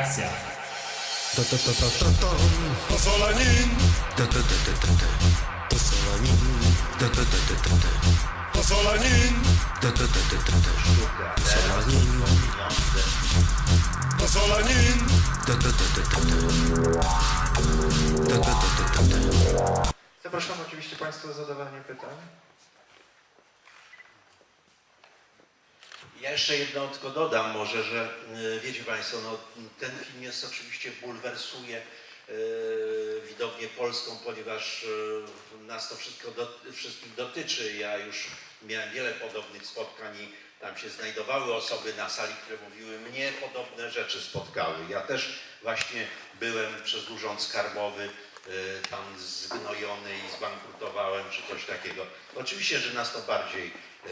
Akcja. Pozolanin. Zapraszam oczywiście Państwa do zadawania pytań. Ja jeszcze jedno tylko dodam może, że y, wiecie Państwo, no, ten film jest oczywiście bulwersuje y, widownię polską, ponieważ y, nas to wszystko do, wszystkich dotyczy. Ja już miałem wiele podobnych spotkań i tam się znajdowały osoby na sali, które mówiły, mnie podobne rzeczy spotkały. Ja też właśnie byłem przez urząd skarbowy y, tam zgnojony i zbankrutowałem, czy coś takiego. Oczywiście, że nas to bardziej y,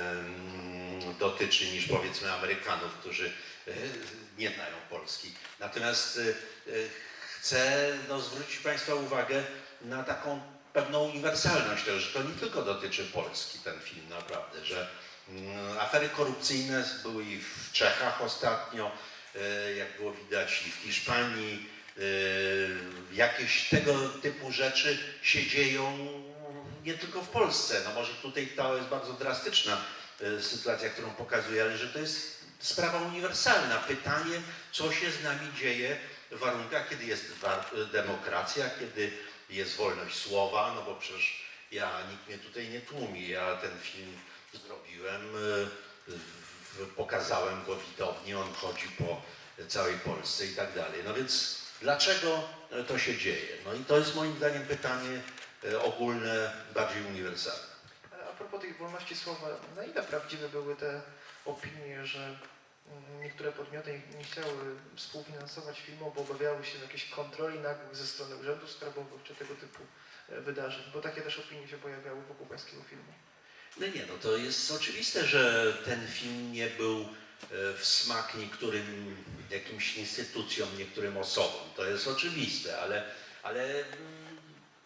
em, dotyczy niż powiedzmy Amerykanów, którzy e, nie znają Polski. Natomiast e, e, chcę no, zwrócić Państwa uwagę na taką pewną uniwersalność że to nie tylko dotyczy Polski ten film naprawdę, że mm, afery korupcyjne były i w Czechach ostatnio, jak było widać i w Hiszpanii, jakieś tego typu rzeczy się dzieją nie tylko w Polsce. No może tutaj to jest bardzo drastyczna e, sytuacja, którą pokazuje, ale że to jest sprawa uniwersalna. Pytanie, co się z nami dzieje w warunkach, kiedy jest demokracja, kiedy jest wolność słowa, no bo przecież ja, nikt mnie tutaj nie tłumi. Ja ten film zrobiłem, w- pokazałem go widowni, on chodzi po całej Polsce i tak dalej. No więc dlaczego to się dzieje? No i to jest moim zdaniem pytanie e, ogólne, bardziej uniwersalne. A propos tej wolności słowa, na ile prawdziwe były te opinie, że mm, niektóre podmioty nie- chciały współfinansować filmu, bo obawiały się jakiejś kontroli nagłych ze strony urzędów skarbowych czy tego typu e, wydarzeń? Bo takie też opinie się pojawiały wokół pańskiego filmu. No nie, no to jest oczywiste, że ten film nie był e, w smak niektórym jakimś instytucjom, niektórym osobom. To jest oczywiste, ale, ale mm,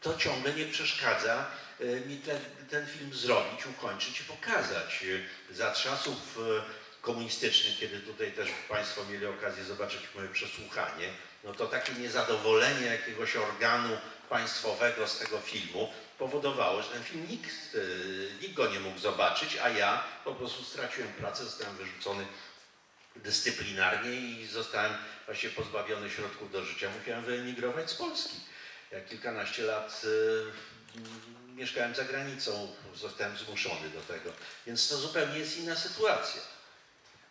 to ciągle nie przeszkadza e, mi ten, ten film zrobić, ukończyć i pokazać. E, Za czasów e, komunistycznych, kiedy tutaj też Państwo mieli okazję zobaczyć moje przesłuchanie, no to takie niezadowolenie jakiegoś organu państwowego z tego filmu powodowało, że ten film nikt, e, nikt go nie mógł zobaczyć, a ja po prostu straciłem pracę, zostałem wyrzucony dyscyplinarnie i zostałem właśnie pozbawiony środków do życia. Musiałem wyemigrować z Polski. Ja kilkanaście lat m, mieszkałem za granicą, zostałem zmuszony do tego. Więc to zupełnie jest inna sytuacja.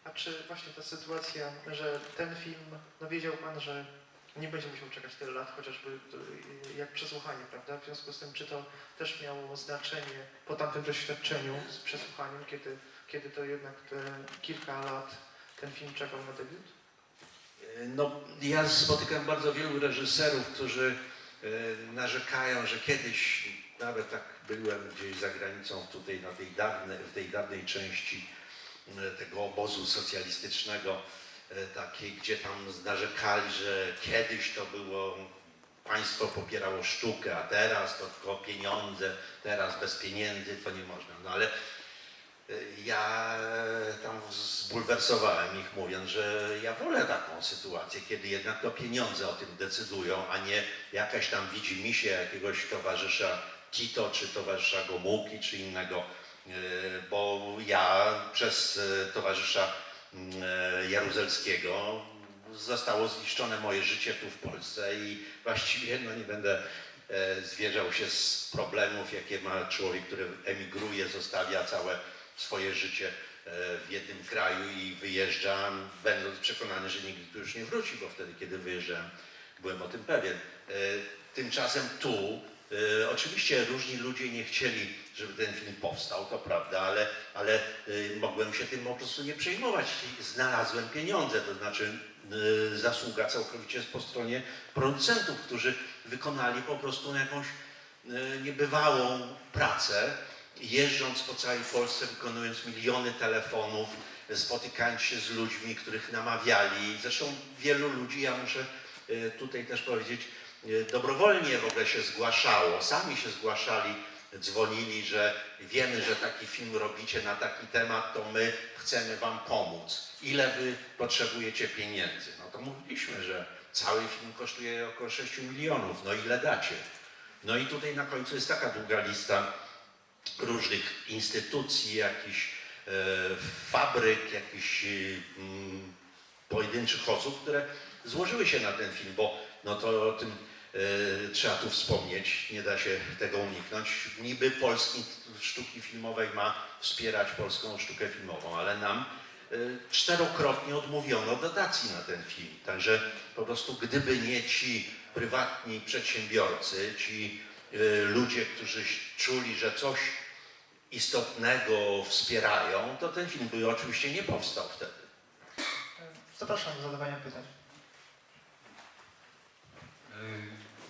A czy właśnie ta sytuacja, że ten film, no wiedział Pan, że nie będzie musiał czekać tyle lat, chociażby y, jak przesłuchanie, prawda? W związku z tym, czy to też miało znaczenie po tamtym doświadczeniu z przesłuchaniem, kiedy, kiedy to jednak te kilka lat ten film czekał na debiut? No, ja spotykam bardzo wielu reżyserów, którzy e, narzekają, że kiedyś, nawet tak byłem gdzieś za granicą, tutaj na tej dawnej, w tej dawnej części tego obozu socjalistycznego, takiej, gdzie tam narzekali, że kiedyś to było, państwo popierało sztukę, a teraz to tylko pieniądze, teraz bez pieniędzy to nie można. No ale ja tam zbulwersowałem ich mówiąc, że ja wolę taką sytuację, kiedy jednak to pieniądze o tym decydują, a nie jakaś tam widzi mi się jakiegoś towarzysza Tito, czy towarzysza Gomułki, czy innego, e, bo ja przez e, towarzysza e, Jaruzelskiego zostało zniszczone moje życie tu w Polsce i właściwie no, nie będę e, zwierzał się z problemów, jakie ma człowiek, który emigruje, zostawia całe swoje życie e, w jednym kraju i wyjeżdża, będąc przekonany, że nigdy tu już nie wróci, bo wtedy, kiedy wyjeżdżałem, byłem o tym pewien. E, Tymczasem tu e, oczywiście różni ludzie nie chcieli, żeby ten film powstał, to prawda, ale, ale e, mogłem się tym po prostu nie przejmować. Znalazłem pieniądze, to znaczy e, zasługa całkowicie jest po stronie producentów, którzy wykonali po prostu jakąś niebywałą pracę, jeżdżąc po całej Polsce, wykonując miliony telefonów, spotykając się z ludźmi, których namawiali. Zresztą wielu ludzi, ja muszę tutaj też powiedzieć, dobrowolnie w ogóle się zgłaszało, sami się zgłaszali dzwonili, że wiemy, że taki film robicie na taki temat, to my chcemy wam pomóc. Ile wy potrzebujecie pieniędzy? No to mówiliśmy, że cały film kosztuje około 6 milionów, no ile dacie? No i tutaj na końcu jest taka długa lista różnych instytucji, jakichś e, fabryk, jakichś mm, pojedynczych osób, które złożyły się na ten film, bo no to o tym trzeba tu wspomnieć, nie da się tego uniknąć. Niby Polski Sztuki Filmowej ma wspierać polską sztukę filmową, ale nam e, czterokrotnie odmówiono dotacji na ten film. Także po prostu gdyby nie ci prywatni przedsiębiorcy, ci e, ludzie, którzy czuli, że coś istotnego wspierają, to ten film by oczywiście nie powstał wtedy. Zapraszam do zadawania pytań.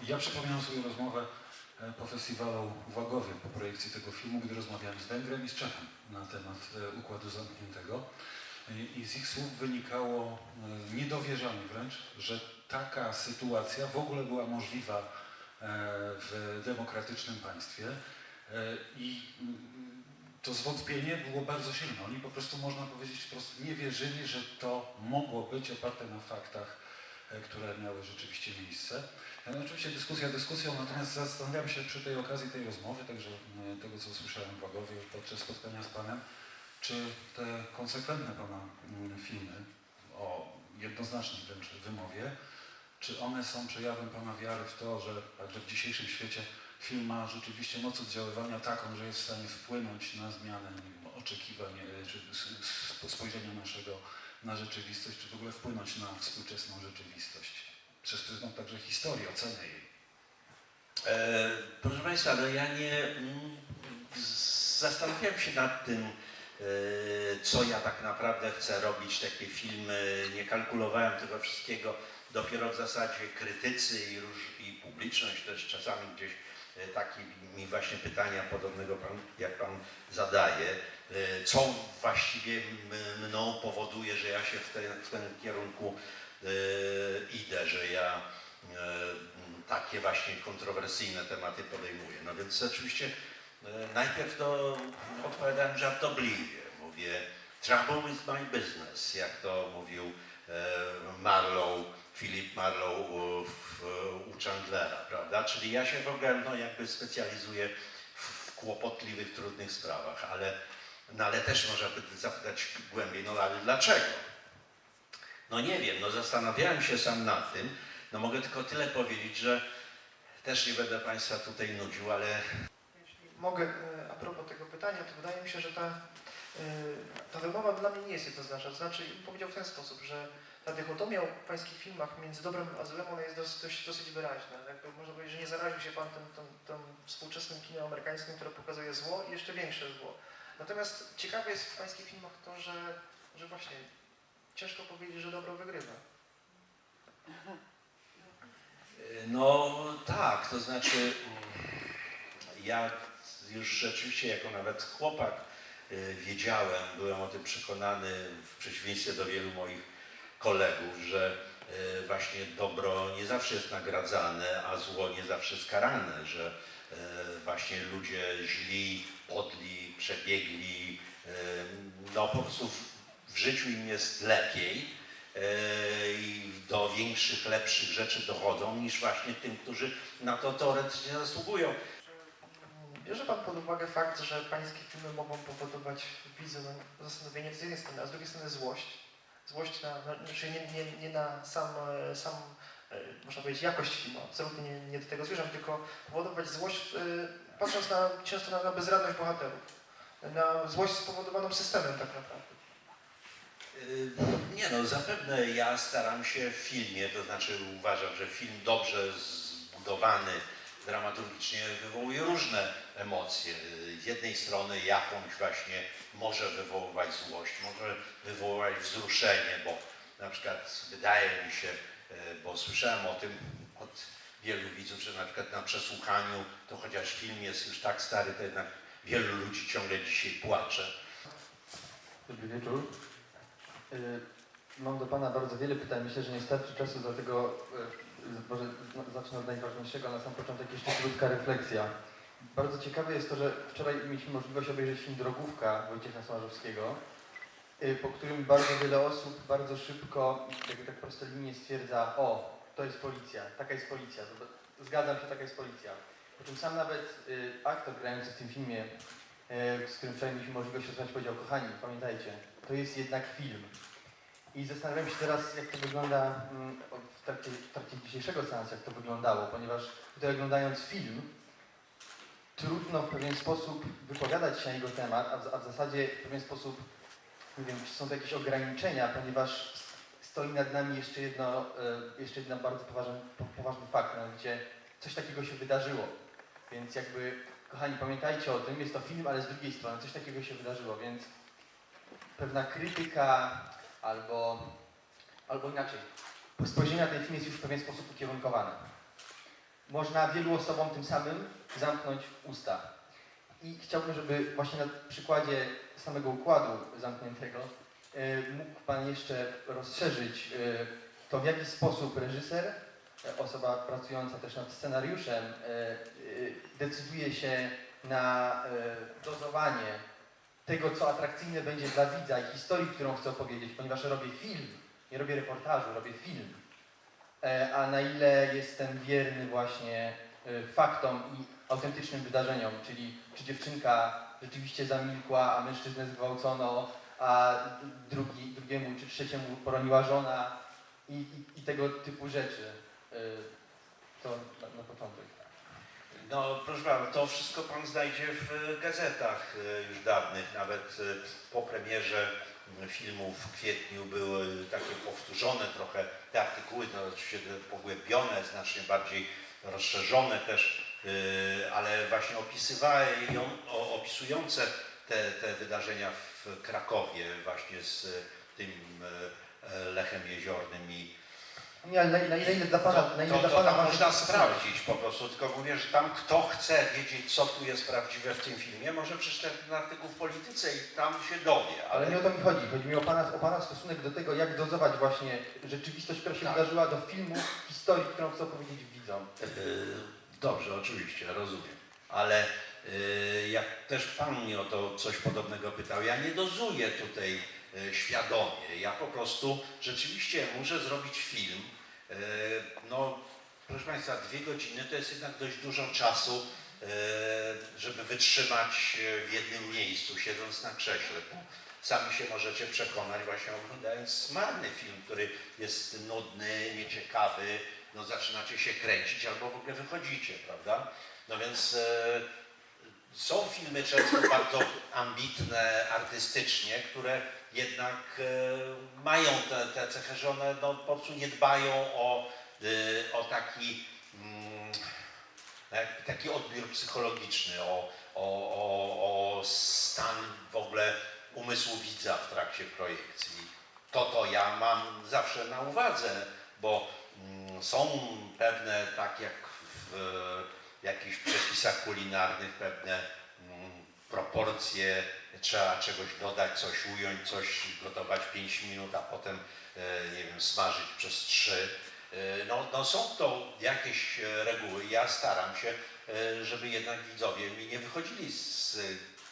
Ja przypominam sobie rozmowę e, po festiwalu w po projekcji tego filmu, gdy rozmawiałem z Węgrem i z Czechem na temat e, Układu Zamkniętego. I- z ich słów wynikało e, niedowierzanie wręcz, że taka sytuacja w ogóle była możliwa w demokratycznym państwie. I mm, to zwątpienie było bardzo silne. Oni po prostu, można powiedzieć, po prostu nie wierzyli, że to mogło być oparte na faktach, które miały rzeczywiście miejsce. E, Oczywiście dyskusja dyskusją, natomiast zastanawiam się przy tej okazji tej rozmowy, także e, tego, co słyszałem w Wagowie podczas spotkania z Panem, czy te konsekwentne Pana filmy o jednoznacznej wręcz wymowie, czy one są przejawem Pana wiary w to, że także w dzisiejszym świecie film ma rzeczywiście moc oddziaływania taką, że jest w stanie wpłynąć na zmianę oczekiwań, e, czy spojrzenia naszego na rzeczywistość, czy w ogóle wpłynąć na współczesną rzeczywistość? Przez pryzmat także historii, oceny jej. E, proszę Państwa, no ja nie mm, zastanawiałem się nad tym, e, co ja tak naprawdę chcę robić, takie filmy, nie kalkulowałem tego wszystkiego. Dopiero w zasadzie krytycy i, róż, i publiczność też czasami gdzieś e, takie mi właśnie pytania podobnego pan, jak Pan zadaje, co właściwie mną powoduje, że ja się w, te, w ten kierunku e, idę, że ja e, takie właśnie kontrowersyjne tematy podejmuję. No więc oczywiście e, najpierw to odpowiadałem żartobliwie. Mówię trouble with my business, jak to mówił e, Marlowe, Philip Marlowe u, Chandlera, prawda? Czyli ja się w ogóle no, jakby specjalizuję w kłopotliwych, trudnych sprawach, ale, no, ale też można by zapytać głębiej, no ale dlaczego? No nie wiem, no zastanawiałem się sam nad tym. No mogę tylko tyle powiedzieć, że też nie będę Państwa tutaj nudził, ale Jeśli mogę, e, a propos tego pytania, to wydaje mi się, że ta, e, ta wymowa dla mnie nie jest jednoznaczna. To znaczy, powiedział w ten sposób, że ta dychotomia w pańskich filmach między dobrem a złem, ona jest dosyć, dosyć wyraźna. Jakby można powiedzieć, że nie zaraził się pan tym, tym, tym współczesnym kinem amerykańskim, które pokazuje zło i jeszcze większe zło. Natomiast ciekawe jest w pańskich filmach to, że, że właśnie ciężko powiedzieć, że dobro wygrywa. no tak, to znaczy ja już rzeczywiście jako nawet chłopak y, wiedziałem, byłem o tym przekonany w przeciwieństwie do wielu moich kolegów, że y, właśnie dobro nie zawsze jest nagradzane, a zło nie zawsze jest karane, że y, właśnie ludzie źli, podli, przebiegli, no po prostu w, życiu im jest lepiej e, i do większych, lepszych rzeczy dochodzą niż właśnie tym, którzy na to teoretycznie zasługują. Bierze Pan pod uwagę fakt, że Pańskie filmy mogą powodować w widzu no, zastanowienie z jednej strony, a z drugiej strony złość. Złość na, na znaczy nie, nie, nie na sam, e, sam można powiedzieć, jakość filmu, absolutnie nie, nie do tego zmierzam, tylko powodować złość, e, patrząc na, często na, na bezradność bohaterów. Na złość spowodowaną systemem tak naprawdę. Y, Nie no, zapewne ja staram się w filmie, to znaczy uważam, że film dobrze zbudowany dramaturgicznie wywołuje różne emocje. Y, Z jednej strony jakąś właśnie może wywoływać złość, może wywoływać wzruszenie, bo na przykład wydaje mi się, y, bo słyszałem o tym od wielu widzów, że na przykład na przesłuchaniu, to chociaż film jest już tak stary, to jednak wielu ludzi ciągle dzisiaj płacze. Dobry wieczór. Y, Mam do Pana bardzo wiele pytań. Myślę, że nie starczy czasu, dlatego y, może zacznę od najważniejszego. Na sam początek jeszcze krótka refleksja. Bardzo ciekawe jest to, że wczoraj mieliśmy możliwość obejrzeć film Drogówka Wojciecha Smarzowskiego, po którym bardzo wiele osób bardzo szybko, jakby tak prostolinijnie stwierdza, o, to jest policja, taka jest policja, zgadzam się, taka jest policja. Po czym sam nawet y, aktor grający w tym filmie, y, z którym wczoraj mieliśmy możliwość rozmawiać, powiedział, kochani, pamiętajcie, to jest jednak film. I zastanawiam się teraz, jak to wygląda mm, w trakcie, w trakcie dzisiejszego seansu, jak to wyglądało, ponieważ tutaj oglądając film, trudno w pewien sposób wypowiadać się na jego temat, a w, a w zasadzie w pewien sposób, nie wiem, czy są to jakieś ograniczenia, ponieważ stoi nad nami jeszcze, jedno, e, jeszcze jeden bardzo poważny, po- poważny fakt, mianowicie coś takiego się wydarzyło. Więc jakby, kochani, pamiętajcie o tym, jest to film, ale z drugiej strony coś takiego się wydarzyło, więc pewna krytyka albo, albo inaczej, spojrzenie na ten film jest już w pewien sposób ukierunkowane. Można wielu osobom tym samym zamknąć usta. I chciałbym, żeby właśnie na przykładzie samego układu zamkniętego e, mógł Pan jeszcze rozszerzyć e, to, w jaki sposób reżyser, e, osoba pracująca też nad scenariuszem, decyduje się na dozowanie tego, co atrakcyjne będzie dla widza i historii, którą chcę opowiedzieć, ponieważ robię film, nie robię reportażu, robię film. A na ile jestem wierny właśnie faktom i autentycznym wydarzeniom, czyli czy dziewczynka rzeczywiście zamilkła, a mężczyznę zgwałcono, a drugi, drugiemu czy trzeciemu poroniła żona i, i, i tego typu rzeczy. E, To na, na początek. No proszę pana, to wszystko pan znajdzie w gazetach e, już dawnych, nawet e, po premierze filmu w kwietniu były takie powtórzone trochę te artykuły, no oczywiście te pogłębione, znacznie bardziej rozszerzone też, ale właśnie opisywały ją, opisujące te, te wydarzenia w Krakowie właśnie z tym e, Lechem Jeziornym i Nie, ale na, na ile, dla Pana, to, na ile to, dla to Pana waży- można sprawdzić po prostu, tylko mówię, że tam kto chce wiedzieć, co tu jest prawdziwe w tym filmie, może przeczytać ten artykuł w Polityce i tam się dowie. Ale nie o to mi chodzi. Chodzi mi o pana, o pana stosunek do tego, jak dozować właśnie rzeczywistość, która się Tak. wydarzyła do filmu, historii, którą chcę opowiedzieć widzom. Yy, Dobrze, oczywiście, rozumiem. Ale yy, jak też Pan mnie o to coś podobnego pytał, ja nie dozuję tutaj yy, świadomie. Ja po prostu rzeczywiście muszę zrobić film. Yy, No, proszę Państwa, dwie godziny to jest jednak dość dużo czasu, żeby wytrzymać w jednym miejscu, siedząc na krześle. Sami się możecie przekonać właśnie oglądając marny film, który jest nudny, nieciekawy, no zaczynacie się kręcić albo w ogóle wychodzicie, prawda? No więc e, są filmy często bardzo ambitne artystycznie, które jednak e, mają te, te cechy, że one no, po prostu nie dbają o, e, o taki, mm, taki odbiór psychologiczny, o, o, o, o stan w ogóle umysłu widza w trakcie projekcji. To to ja mam zawsze na uwadze, bo są pewne, tak jak w e, jakichś przepisach kulinarnych, pewne mm, proporcje, trzeba czegoś dodać, coś ująć, coś gotować 5 minut, a potem, e, nie wiem, smażyć przez 3. No, no są to jakieś e, reguły. Ja staram się, e, żeby jednak widzowie mi nie wychodzili z,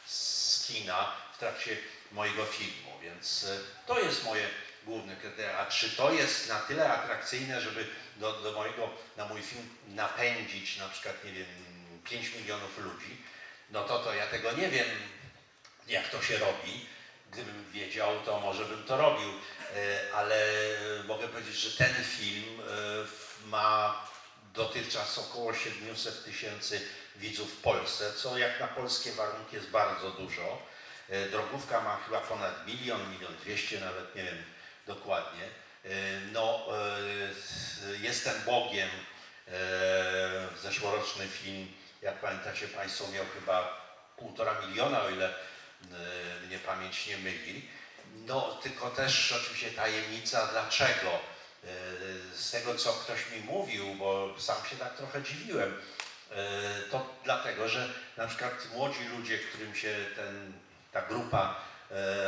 z kina w trakcie mojego filmu, więc e, to jest moje główne kryterium. A czy to jest na tyle atrakcyjne, żeby do, do mojego, na mój film napędzić na przykład, nie wiem, 5 milionów ludzi, no to to ja tego nie wiem, jak to się robi. Gdybym wiedział, to może bym to robił, E, ale mogę powiedzieć, że ten film e, ma dotychczas około 700 tysięcy widzów w Polsce, co jak na polskie warunki jest bardzo dużo. E, Drogówka ma chyba ponad milion, milion dwieście nawet, nie wiem dokładnie. E, No, e, Jestem Bogiem, e, zeszłoroczny film, jak pamiętacie Państwo, miał chyba półtora miliona, o ile mnie pamięć nie myli. No, tylko też oczywiście tajemnica dlaczego. Z tego, co ktoś mi mówił, bo sam się tak trochę dziwiłem, to dlatego, że na przykład młodzi ludzie, którym się ten, ta grupa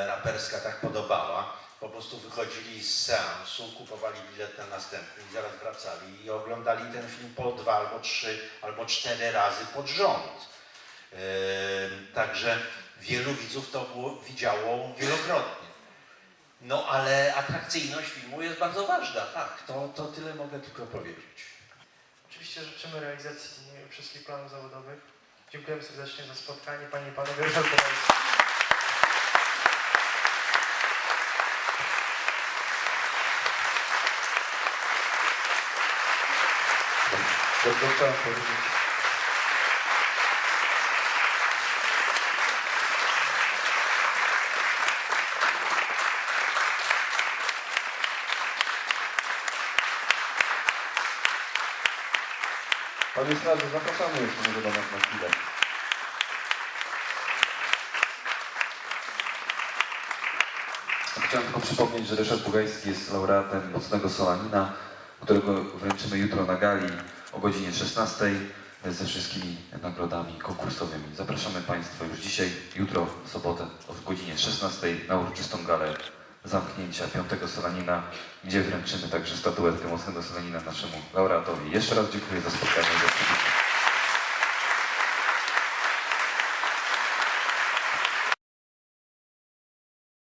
raperska tak podobała, po prostu wychodzili z seansu, kupowali bilet na następny i zaraz wracali i oglądali ten film po dwa albo trzy albo cztery razy pod rząd. E, Także wielu widzów to było, widziało wielokrotnie. No ale atrakcyjność filmu jest bardzo ważna, tak, to, to tyle mogę tylko powiedzieć. Oczywiście życzymy realizacji wszystkich planów zawodowych. Dziękujemy serdecznie za spotkanie. Panie i Panowie, Chciałem powiedzieć. Panie Straży, zapraszamy jeszcze może do nas na chwilę. Chciałem tylko przypomnieć, że Ryszard Bugajski jest laureatem Mocnego Solanina, którego wręczymy jutro na gali o godzinie 16 ze wszystkimi nagrodami konkursowymi. Zapraszamy Państwa już dzisiaj, jutro, w sobotę o godzinie 16 na uroczystą galę zamknięcia Piątego Solanina, gdzie wręczymy także statuetkę Mocnego Solanina naszemu laureatowi. Jeszcze raz dziękuję za spotkanie.